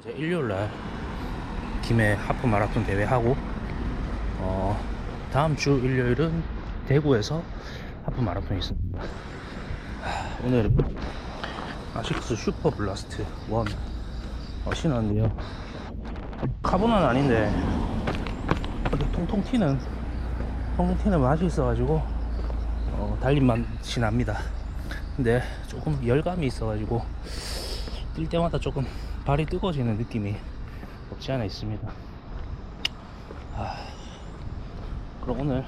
이제 일요일날 김해 하프 마라톤 대회 하고 어 다음 주 일요일은 대구에서 하프 마라톤이 있습니다. 하, 오늘은 아식스 슈퍼 블라스트 1 어, 신었는데요. 카본은 아닌데 통통 튀는 통통 튀는 맛이 있어가지고 어, 달린 맛이 납니다. 근데 조금 열감이 있어가지고 뛸 때마다 조금 발이 뜨거워지는 느낌이 없지 않아 있습니다. 아, 그럼 오늘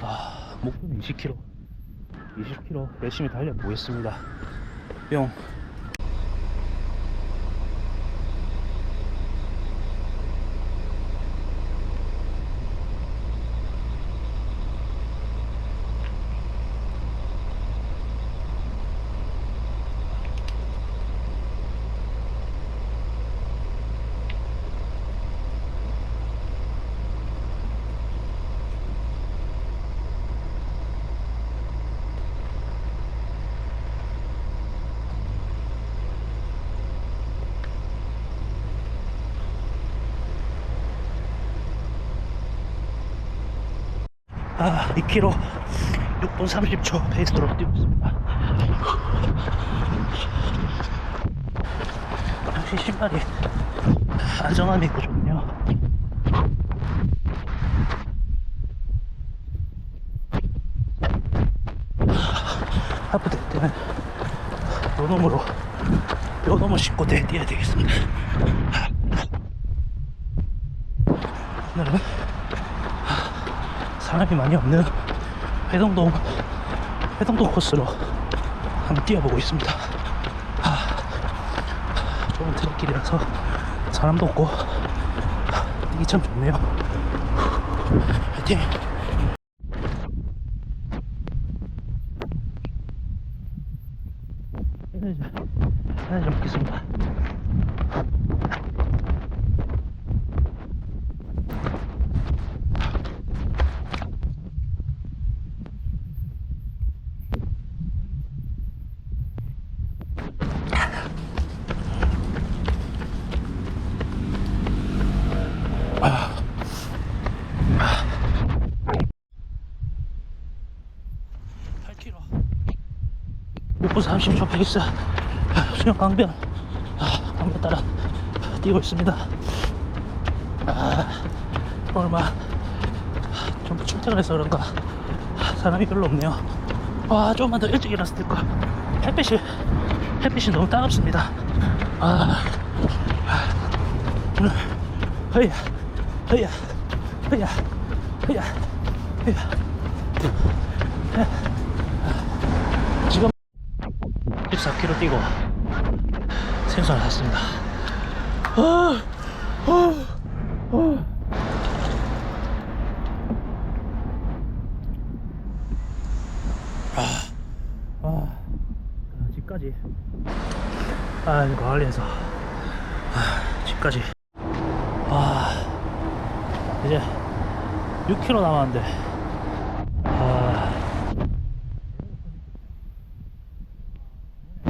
아, 목표는 20km, 20km 열심히 달려보겠습니다. 뿅. 아, 2km 6분 30초 페이스로 뛰고 있습니다. 역시 신발이 안정감이 있고 좋네요. 하프 될 때는 요 놈으로 요 놈을 싣고 대 뛰어야 되겠습니다. 오늘은 사람이 많이 없는 회동동 회동동 코스로 한번 뛰어보고 있습니다. 아, 좋은 트랙길이라서 사람도 없고 뛰기 참 좋네요. 화이팅! 에너지 에너지 먹겠습니다. 6분 30초 페이스. 아, 수영 강변. 아, 강변 따라 뛰고 있습니다. 아, 오늘 막좀 출퇴근해서 그런가. 사람이 별로 없네요. 와 조금만 더 일찍 일어났을 될까. 햇빛이 햇빛이 너무 따갑습니다. 아, 아 오늘 허야 허야 허야 허야 허야. 지금 14km 뛰고 생선을 샀습니다. 아, 아, 아. 아, 아, 집까지. 아, 관리해서. 아, 집까지. 아, 이제 6km 남았는데. 아,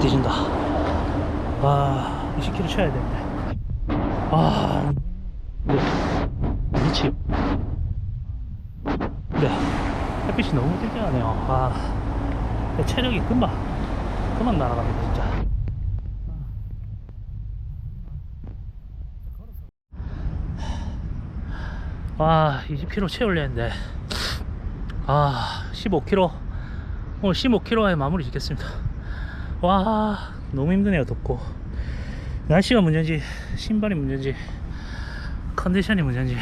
뒤진다. 아, 20km 쳐야 되는데. 아, 네. 미치. 네. 햇빛이 너무 쨍쨍하네요. 아, 내 체력이 금방, 금방 날아갑니다, 진짜. 아, 20km 채우려 했는데. 아, 15km. 오늘 15km에 마무리 짓겠습니다. 와 너무 힘드네요 덥고. 날씨가 문제인지 신발이 문제인지 컨디션이 문제인지